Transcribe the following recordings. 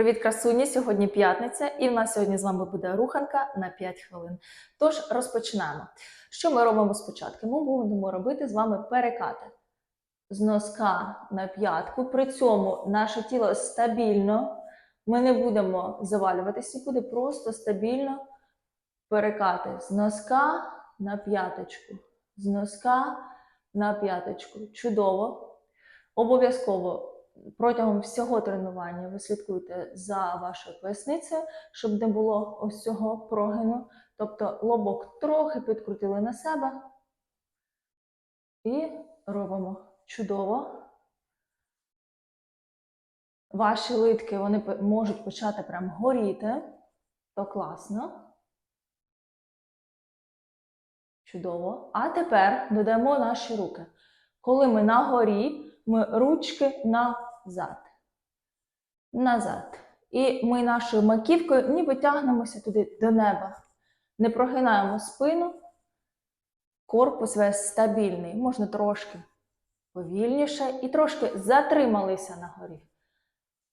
Привіт, красуні! Сьогодні п'ятниця, і в нас сьогодні з вами буде руханка на 5 хвилин. Тож розпочинаємо. Що ми робимо спочатку? Ми будемо робити з вами перекати з носка на п'ятку. При цьому наше тіло стабільно. Ми не будемо завалюватися, буде просто стабільно перекати з носка на п'яточку. З носка на п'яточку. Чудово. Обов'язково протягом всього тренування ви слідкуйте за вашою поясницею, щоб не було ось цього прогину. Тобто лобок трохи підкрутили на себе. І робимо чудово. Ваші литки вони можуть почати прям горіти. То класно. Чудово. А тепер додаємо наші руки. Коли ми на горі, ми ручки назад. Назад. І ми нашою маківкою ніби тягнемося туди до неба. Не прогинаємо спину. Корпус весь стабільний. Можна трошки повільніше і трошки затрималися на горі.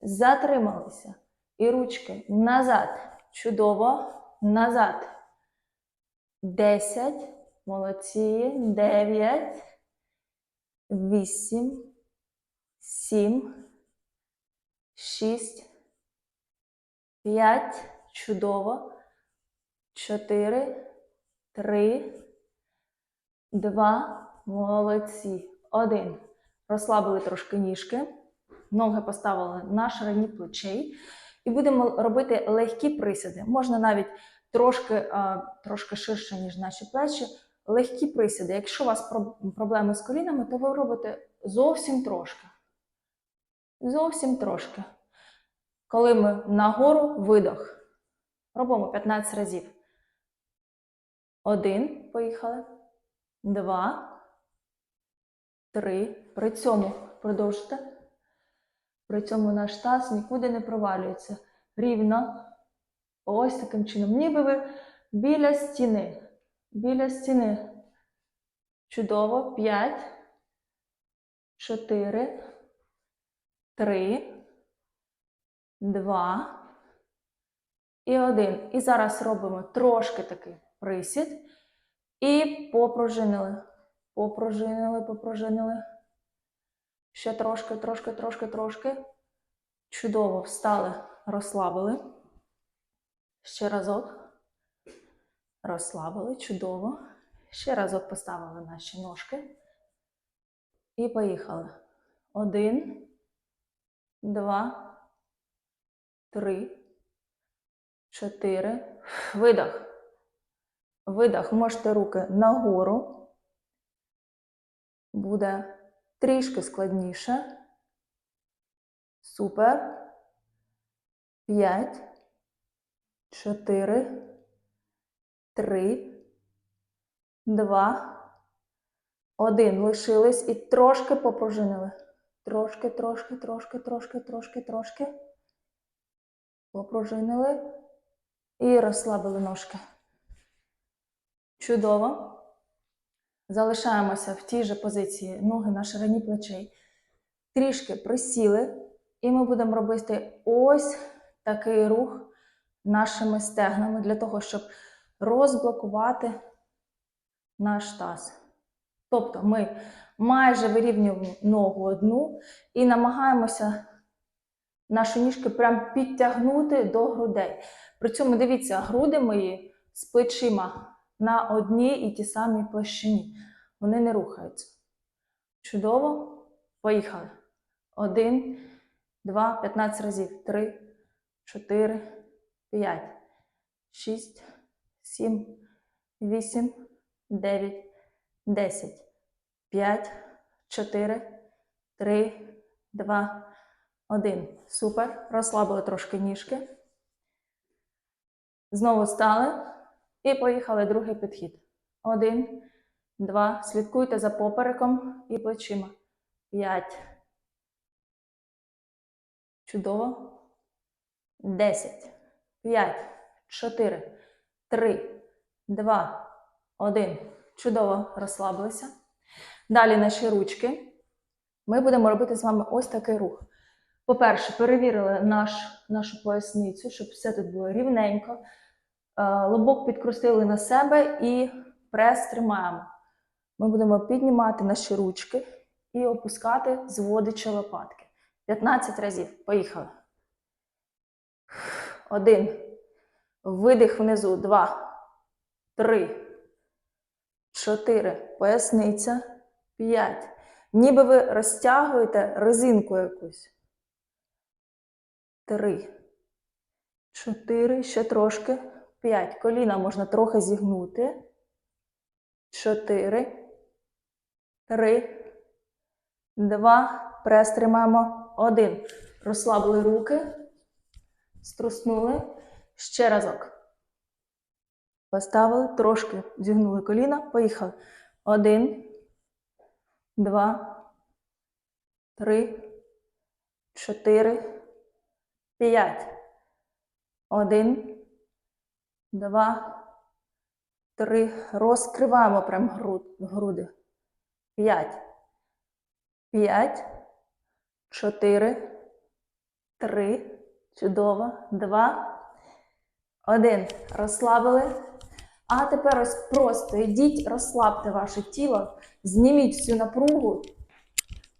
Затрималися. І ручки назад. Чудово. Назад. Десять. Молодці. Дев'ять. Вісім. Сім. Шість. П'ять. Чудово. Чотири. Три. Два. Молодці. Один. Розслабили трошки ніжки. Ноги поставили на ширині плечей. І будемо робити легкі присіди. Можна навіть трошки, трошки ширше, ніж наші плечі. Легкі присіди. Якщо у вас проблеми з колінами, то ви робите зовсім трошки. Зовсім трошки. Коли ми нагору видох. Робимо 15 разів. Один. Поїхали. Два. Три. При цьому продовжуйте. При цьому наш таз нікуди не провалюється. Рівно. Ось таким чином. Ніби ви біля стіни. Біля стіни. Чудово. П'ять. Чотири. Три. Два. І один. І зараз робимо трошки такий присід. І попружинили. Попружинили, попружинили. Ще трошки, трошки, трошки, трошки. Чудово встали, розслабили. Ще разок. Розслабили, чудово. Ще разок поставили наші ножки. І поїхали. Один, два, три, чотири. Видох. Видох. Можете руки нагору. Буде трішки складніше. Супер. П'ять. Чотири. Три. Два. Один. Лишились і трошки попружинили. Трошки, трошки, трошки, трошки, трошки, трошки. Попружинили. І розслабили ножки. Чудово. Залишаємося в тій же позиції ноги на ширині плечей. Трішки присіли, і ми будемо робити ось такий рух нашими стегнами для того, щоб розблокувати наш таз. Тобто ми майже вирівнюємо ногу одну і намагаємося наші ніжки прям підтягнути до грудей. При цьому дивіться, груди мої з плечима на одній і тій самій площині. Вони не рухаються. Чудово. Поїхали. Один, два, п'ятнадцять разів. Три, чотири, п'ять, шість, сім, вісім, дев'ять, десять. П'ять, чотири, три, два, один. Супер. Розслабили трошки ніжки. Знову стали. І поїхали другий підхід. Один, два. Слідкуйте за попереком і плечима. П'ять. Чудово. Десять. П'ять. Чотири. Три. Два. Один. Чудово розслабилися. Далі наші ручки. Ми будемо робити з вами ось такий рух. По-перше, перевірили наш, нашу поясницю, щоб все тут було рівненько. Е, Лобок підкрутили на себе і прес тримаємо. Ми будемо піднімати наші ручки і опускати, зводячи лопатки. 15 разів. Поїхали. Один. Видих внизу. Два. Три. Чотири. Поясниця. П'ять. Ніби ви розтягуєте резинку якусь. Три. Чотири. Ще трошки. П'ять. Коліна можна трохи зігнути. Чотири. Три. Два. Прес тримаємо. Один. Розслабили руки. Струснули. Ще разок. Поставили, трошки зігнули коліна. Поїхали. Один. Два. Три. Чотири. П'ять. Один. Два. Три. Розкриваємо прям груди. П'ять. П'ять. Чотири. Три. Чудово. Два. Один. Розслабили. А тепер ось просто йдіть, розслабте ваше тіло, зніміть всю напругу,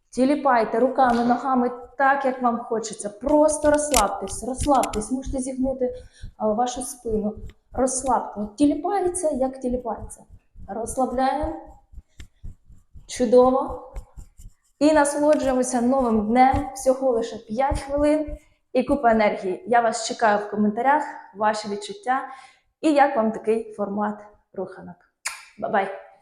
тіліпайте руками, ногами так, як вам хочеться. Просто розслабтесь, розслабтесь, можете зігнути вашу спину. Розслабте. Тіліпається, як тіліпається. Розслабляємо. Чудово. І насолоджуємося новим днем. Всього лише 5 хвилин і купа енергії. Я вас чекаю в коментарях, ваші відчуття і як вам такий формат руханок. Бай-бай!